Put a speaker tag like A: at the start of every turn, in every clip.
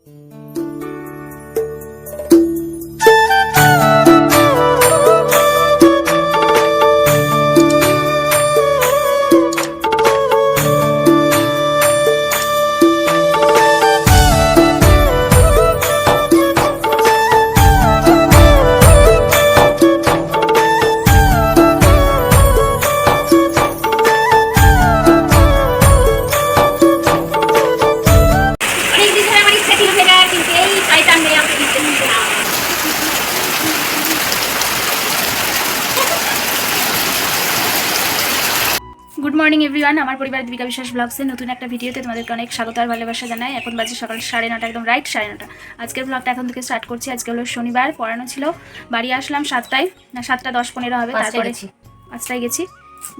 A: অনেকদিন good morning everyone আমার পরিবার দীপিকা বিশ্বাস ব্লগসে নতুন একটা ভিডিওতে তোমাদেরকে অনেক স্বাগত আর ভালোবাসা জানাই। এখন বাজে সকাল সাড়ে নটা একদম রাইট সাড়ে নটা। আজকের ব্লগটা এখন থেকে স্টার্ট করছি। আজকে হলো শনিবার পড়ানো ছিল। বাড়ি আসলাম সাতটায়। না সাতটা দশ পনেরো হবে তারপরে। পাঁচটায় গেছি।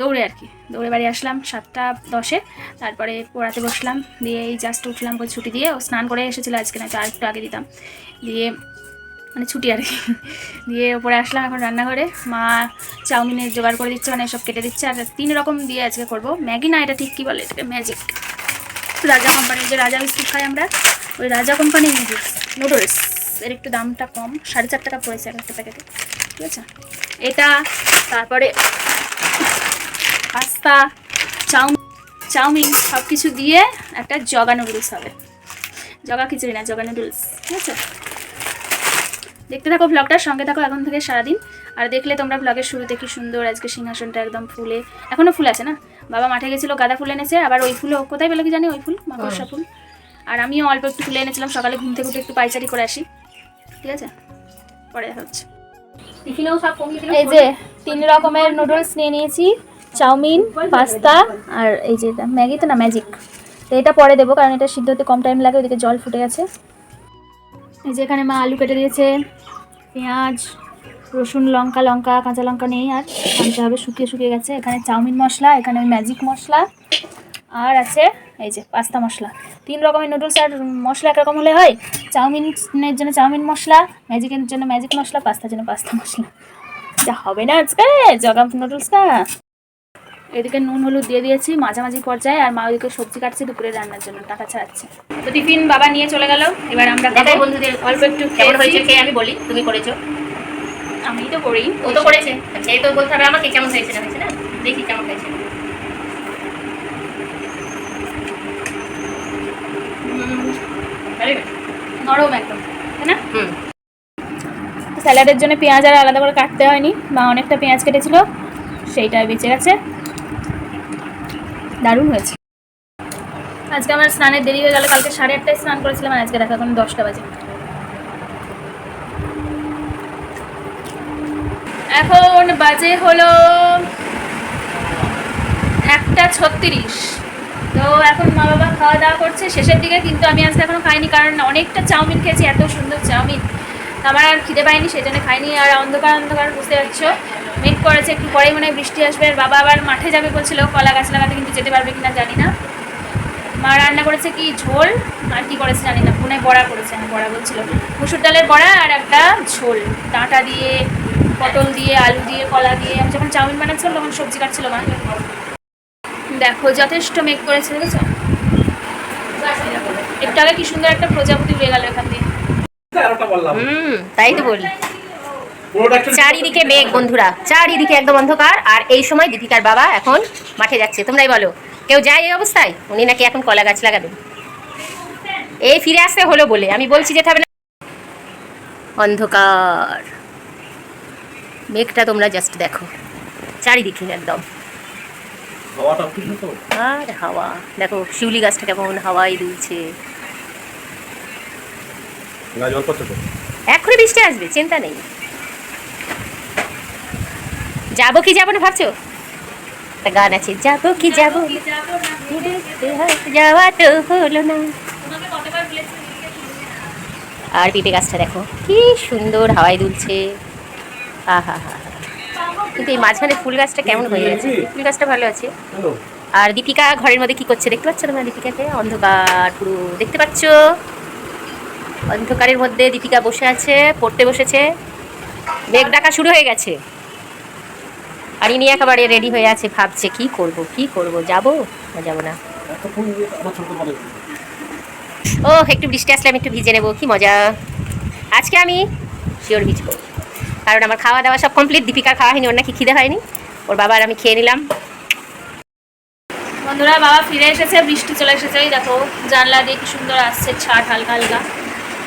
A: দৌড়ে আর কি। দৌড়ে বাড়ি আসলাম সাতটা দশে। তারপরে পড়াতে বসলাম। দিয়ে এই জাস্ট উঠলাম করে ছুটি দিয়ে। ও স্নান করে এসেছিল আজকে না আর একটু আগে দিতাম। দিয়ে মানে ছুটি আর কি। দিয়ে ওপরে আসলাম এখন রান্নাঘরে। মা চাউমিনের জোগাড় করে দিচ্ছে মানে সব কেটে দিচ্ছে। আর তিন রকম দিয়ে আজকে করব। ম্যাগি না, এটা ঠিক কী বলে? এটা ম্যাজিক রাজা কোম্পানির যে রাজা বিস্কুট খাই আমরা, ওই রাজা কোম্পানির নুডলস নুডলস এর একটু দামটা কম, সাড়ে চার টাকা পড়েছে এক একটা প্যাকেটে ঠিক আছে? এটা, তারপরে পাস্তা চাউমিন চাউমিন সব কিছু দিয়ে একটা জগা নুডলস হবে। জগা খিচুড়ি না, জগা নুডলস ঠিক আছে? দেখতে থাকো ব্লগটার সঙ্গে থাকো এখন থেকে সারাদিন। আর দেখলে তোমরা ব্লগের শুরুতে কি সুন্দর আজকে সিংহাসনটা একদম ফুলে। এখনও ফুল আছে না? বাবা মাঠে গেছিল গাঁদা ফুল এনেছে আবার ওই ফুলও কোথায় পেল কি জানি ওই ফুল মাকড়সা ফুল। আর আমিও অল্প একটু ফুলে এনেছিলাম সকালে ঘুম থেকে উঠে একটু পাইচারি করে আসি। ঠিক আছে? পরে দেখা হচ্ছে। এই যে তিন রকমের নুডলস নিয়ে নিয়েছি। চাউমিন পাস্তা আর এই যে ম্যাগি তো না ম্যাজিক তো এটা পরে দেবো কারণ এটা সিদ্ধ হতে কম টাইম লাগে ওদিকে জল ফুটে গেছে। এই যে এখানে মা আলু কেটে দিয়েছে। পেঁয়াজ, রসুন, লঙ্কা লঙ্কা, কাঁচা লঙ্কা নেই আর আনতে হবে। শুকিয়ে শুকিয়ে গেছে। এখানে চাউমিন মশলা, এখানে ওই ম্যাজিক মশলা আর আছে এই যে পাস্তা মশলা। তিন রকমের নুডলস আর মশলা একরকম হলে হয়? চাউমিনের জন্য চাউমিন মশলা ম্যাজিকের জন্য ম্যাজিক মশলা, পাস্তার জন্য পাস্তা মশলা। যা হবে না আজকে জগাম নুডলসটা এদিকে নুন হলুদ দিয়ে দিয়েছি মাঝামাঝি পর্যায়ে আর মা ওইদিকে সবজি কাটছে দুপুরে রান্নার জন্য টাকা ছাড়াচ্ছে। তো টিফিন বাবা নিয়ে চলে গেল এবার আমরা
B: দেখাই বন্ধুদের
A: অল্প একটু
B: কেমন হয়েছে। খেয়ে আমি বলি তুমি করেছ?
A: আমি তো করি।
B: ও তো করেছে। আচ্ছা এই তো বলতে হবে আমাকে কেমন হয়েছে না হয়েছে না? দেখি কেমন হয়েছে।
A: নরম একদম তাই না?
B: হুম।
A: স্যালাডের জন্য পেঁয়াজ আর আলাদা করে কাটতে হয়নি মা অনেকটা পেঁয়াজ কেটেছিল সেইটা বেঁচে গেছে। দারুণ হয়েছে। আজকে আমার স্নানের দেরি হয়ে গেল, কালকে সাড়ে আটটায় স্নান করেছিলাম আর আজকে দেখা এখন দশটা বাজে। এখন বাজে হলো একটা ছত্রিশ। তো এখন মা বাবা খাওয়া দাওয়া করছে, শেষের দিকে কিন্তু আমি আজকে এখনও খাইনি, কারণ অনেকটা চাউমিন খেয়েছি, এত সুন্দর চাউমিন। আমার আর খিদে পাইনি সেই জন্য খাইনি। আর অন্ধকার অন্ধকার, বুঝতে পারছ? মেঘ করেছে, একটু পরেই মনে হয় বৃষ্টি আসবে। আর বাবা আবার মাঠে যাবে বলছিল, কলা গাছ লাগাতে কিন্তু যেতে পারবে কিনা জানি না। মা রান্না করেছে কি? ঝোল। আর কি করেছে জানি না, পুনে বড়া করেছে আমি বড়া বলছিল। মুসুর ডালের বড়া আর একটা ঝোল। ডাঁটা দিয়ে, পটল দিয়ে, আলু দিয়ে, কলা দিয়ে। আমি যখন চাউমিন বানাচ্ছিলাম, তখন সবজি কাটছিল মা। দেখো, যথেষ্ট মেঘ করেছে, দেখেছ? একটু আগে কি সুন্দর একটা প্রজাপতি উড়ে গেল এখান দিয়ে।
B: হুম তাই তো বলি। চারিদিকে মেঘ বন্ধুরা। চারিদিকে একদম অন্ধকার। আর এই সময় দীপিকার বাবা এখন মাঠে যাচ্ছে। তোমরাই বলো কেউ যায় এই অবস্থায়? উনি নাকি এখন কলা গাছ লাগাবেন। এই ফিরে আসতে হলো বলে। আমি বলছি যেতে হবে না। অন্ধকার। মেঘটা তোমরা জাস্ট দেখো। চারিদিকে একদম। আর হাওয়া। দেখো শিউলি গাছটা কেমন হাওয়াই দুলছে।
C: জল তো।
B: এক্ষুনি বৃষ্টি আসবে চিন্তা নেই। যাব কি যাব না ভাবছ? একটা গান আছে যাব কি যাব যাওয়া তো হলো না। আর পিপে গাছটা দেখো কি সুন্দর হাওয়ায় দুলছে। আহা হা কিন্তু এই মাঝখানে ফুল গাছটা কেমন হয়ে গেছে? ফুল গাছটা ভালো আছে। আর দীপিকা ঘরের মধ্যে কি করছে দেখতে পাচ্ছ তোমরা দীপিকাকে? অন্ধকার পুরো দেখতে পাচ্ছ? অন্ধকারের মধ্যে দীপিকা বসে আছে, পড়তে বসেছে। মেঘ ডাকা শুরু হয়ে গেছে। আর ইনি একেবারে রেডি হয়ে আছে, ভাবছে কি করব কি করব, যাব? না যাব না। ও একটু বৃষ্টি আসলে আমি একটু ভিজে নেব, কি মজা। আজকে আমি শিওর ভিজবো। কারণ আমার খাওয়া দাওয়া সব কমপ্লিট দীপিকার খাওয়া হয়নি, ওর নাকি খিদে হয়নি। ওর বাবা আর আমি খেয়ে নিলাম।
A: বন্ধুরা, বাবা ফিরে এসেছে, বৃষ্টি চলে এসেছে দেখো, জানলা দিয়ে কি সুন্দর আসছে ছাট হালকা হালকা।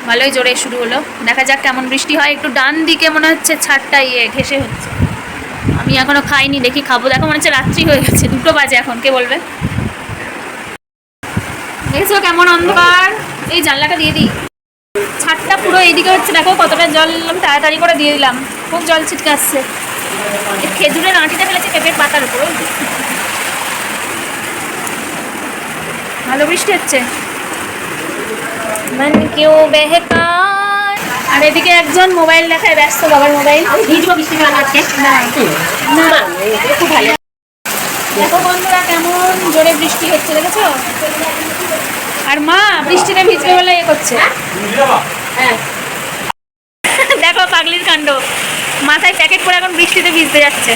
A: ভালোই জোরে শুরু হলো। দেখা যাক কেমন বৃষ্টি হয়। একটু ডান দিকে মনে হচ্ছে ছাদটা ইয়ে ঘেসে হচ্ছে। আমি এখনও খাইনি, দেখি খাব। দেখো মনে হচ্ছে রাত্রি হয়ে গেছে। দুটো বাজে এখন, কে বলবে? দেখেছ কেমন অন্ধকার? এই জানলাটা দিয়ে দিই। ছাদটা পুরো এইদিকে হচ্ছে, দেখো কতটা জল আমি তাড়াতাড়ি করে দিয়ে দিলাম। খুব জল ছিটকে আসছে। খেজুরের আঁটিটা ফেলেছে পেঁপের পাতার উপর। ভালো বৃষ্টি হচ্ছে। মন কেউ বেহকার। আর এদিকে একজন মোবাইল দেখায় ব্যস্ত বাবার মোবাইল।
B: হওয়া আজকে
A: না
B: না খুব ভালো।
A: দেখো বন্ধুরা কেমন জোরে বৃষ্টি হচ্ছে দেখেছ? আর মা বৃষ্টিতে ভিজবে বলে এ করছে।
B: হ্যাঁ?
A: দেখো পাগলির কাণ্ড। মাথায় প্যাকেট করে এখন বৃষ্টিতে ভিজতে যাচ্ছে।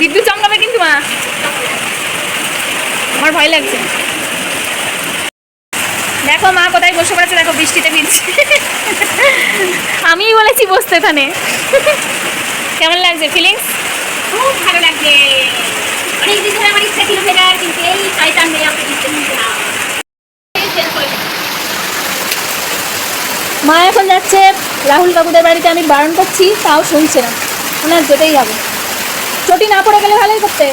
A: বিদ্যুৎ চমকাবে কিন্তু মা। আমার ভয় লাগছে। দেখো মা কোথায় বসে পড়েছে দেখো বৃষ্টিতে ভিজছে। আমিই বলেছি বসতে এখানে। কেমন লাগছে ফিলিংস
B: খুব ভালো লাগছে। অনেক ধরে আমার ইচ্ছা ছিল ফেরার কিন্তু এই শয়তান মেয়ে আমাকে দিতে না।
A: মা এখন যাচ্ছে রাহুল কাকুদের বাড়িতে আমি বারণ করছি তাও শুনছে না। ওনার যেতেই হবে চটি না পড়ে গেলে ভালোই করতে।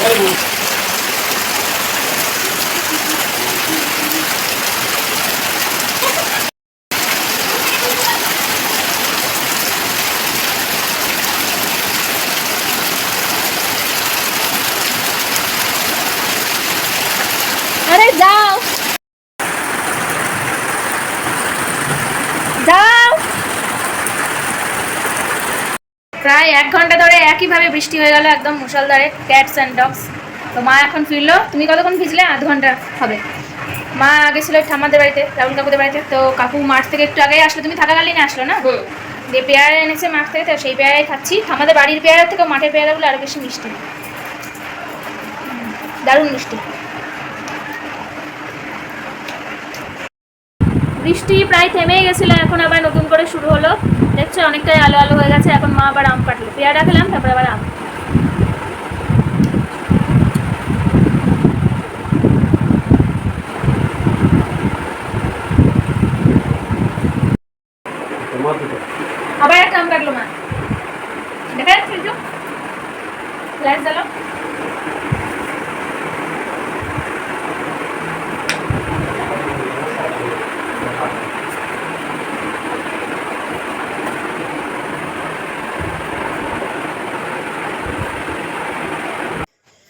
A: আরে প্রায় এক ঘণ্টা ধরে একইভাবে বৃষ্টি হয়ে গেল একদম মুষলধারে ক্যাটস অ্যান্ড ডগস তো মা এখন ফিরলো। তুমি কতক্ষণ ভিজলে? আধ ঘণ্টা হবে। মা গেছিল ঠাম্মাদের বাড়িতে রাহুল কাকুদের বাড়িতে। তো কাকু মাঠ থেকে একটু আগেই আসলো। তুমি থাকাকালীন আসলো না? যে পেয়ারা এনেছে মাঠ থেকে তো সেই পেয়ারাই খাচ্ছি। আমাদের বাড়ির পেয়ারা থেকে মাঠের পেয়ারাগুলো আরও বেশি মিষ্টি। দারুণ মিষ্টি। বৃষ্টি প্রায় থেমে গেছিল, এখন আবার নতুন করে শুরু হলো। দেখছ, অনেকটাই আলো আলো হয়ে গেছে, এখন মা আবার আম কাটলো পেয়ারা খেলাম, তারপরে আবার আম
C: তোমার দুটো
A: আবার একটা আম কাটলো মা দেখা যাচ্ছে এই যে? লাইট জ্বালো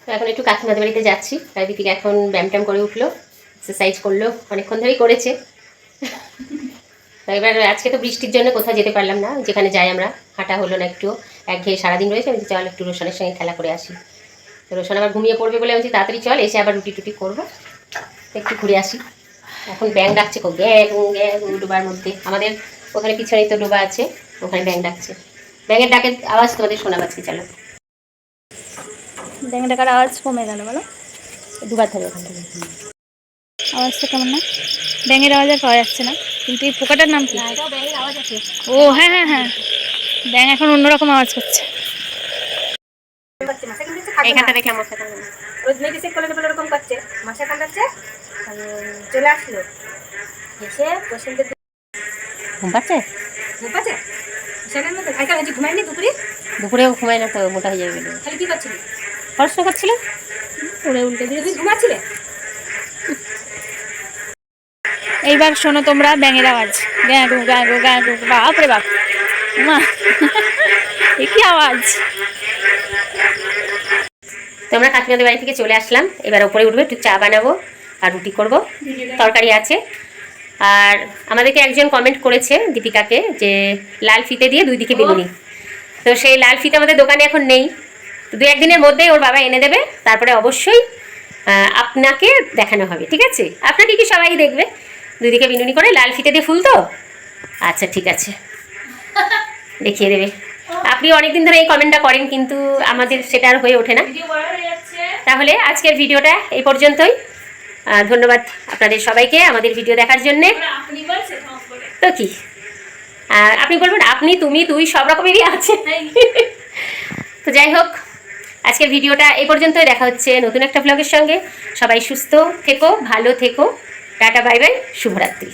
B: তো এখন একটু কাকিমাদের বাড়িতে যাচ্ছি। তাই দীপিকা এখন ব্যায়াম ট্যাম করে উঠল এক্সারসাইজ করল, অনেকক্ষণ ধরেই করেছে। এবার আজকে তো বৃষ্টির জন্য কোথাও যেতে পারলাম না, যেখানে যাই আমরা। হাঁটা হলো না একটু, একঘেয়ে সারাদিন রয়েছে, আমি চল একটু রোশনের সঙ্গে খেলা করে আসি। তো রোশন আবার ঘুমিয়ে পড়বে বলে আমি তাড়াতাড়ি চল, এসে আবার রুটি টুটি করব। একটু ঘুরে আসি। এখন ব্যাং ডাকছে গ্যাং গ্যাং ডোবার মধ্যে। আমাদের ওখানে পিছনেই তো ডোবা আছে, ওখানে ব্যাং ডাকছে। ব্যাঙের ডাকের আওয়াজ তোমাদের শোনা পাচ্ছি চলো।
A: ব্যাঙে টাকার আওয়াজ কমে গেল বলো?
B: দুবার ধরে ওখান থেকে।
A: আওয়াজটা কেমন না? ব্যাঙের আওয়াজ আর পাওয়া যাচ্ছে না। কিন্তু এই পোকাটার নাম কি?
B: ব্যাঙের আওয়াজ আছে।
A: ও হ্যাঁ হ্যাঁ হ্যাঁ। ব্যাঙ এখন অন্যরকম আওয়াজ করছে।
B: এখানটা দেখে
D: রোজ এরকম করছে। কামড়াচ্ছে চলে আসলো। এসে পেশেন্টের
B: ঘুম পাচ্ছে?
D: ঘুম পাচ্ছে? সেখানে মধ্যে কালকে ঘুমায়নি দুপুরে?
B: দুপুরেও ঘুমায় না তো মোটা হয়ে যাবে।
D: কি করছিলি?
B: পড়াশোনা করছিল?
A: পড়ে উল্টে দিয়ে
D: তুই ঘুমাচ্ছিলে?
A: এইবার শোনো তোমরা ব্যাঙের আওয়াজ। গ্যাঁ গু গ্যাঁ গু গ্যাঁ গু বাপ রে বাপ। মা এ কি আওয়াজ?
B: তোমরা কাকিমাদের বাড়ি থেকে চলে আসলাম। এবার ওপরে উঠবে একটু চা বানাবো আর রুটি করব। তরকারি আছে। আর আমাদেরকে একজন কমেন্ট করেছে দীপিকাকে যে লাল ফিতে দিয়ে দুই দিকে বেগুনি তো সেই লাল ফিতে আমাদের দোকানে এখন নেই। দু একদিনের মধ্যেই ওর বাবা এনে দেবে তারপরে অবশ্যই আপনাকে দেখানো হবে ঠিক আছে? আপনাকে কি সবাই দেখবে? দুই দিকে বিনুনি করে লাল ফিতে দিয়ে ফুল তো? আচ্ছা ঠিক আছে। দেখিয়ে দেবে। আপনি অনেকদিন ধরে এই কমেন্টটা করেন কিন্তু আমাদের সেটা আর হয়ে ওঠে না। তাহলে আজকের ভিডিওটা এই পর্যন্তই। ধন্যবাদ আপনাদের সবাইকে আমাদের ভিডিও দেখার জন্যে। তো কি? আপনি বলবেন আপনি তুমি তুই সব রকমেরই আছে তো যাই হোক আজকের ভিডিওটা এই পর্যন্তই। দেখা হচ্ছে নতুন একটা ব্লগের সঙ্গে। সবাই সুস্থ থেকো, ভালো থেকো। Tata, bye bye. শুভরাত্রি।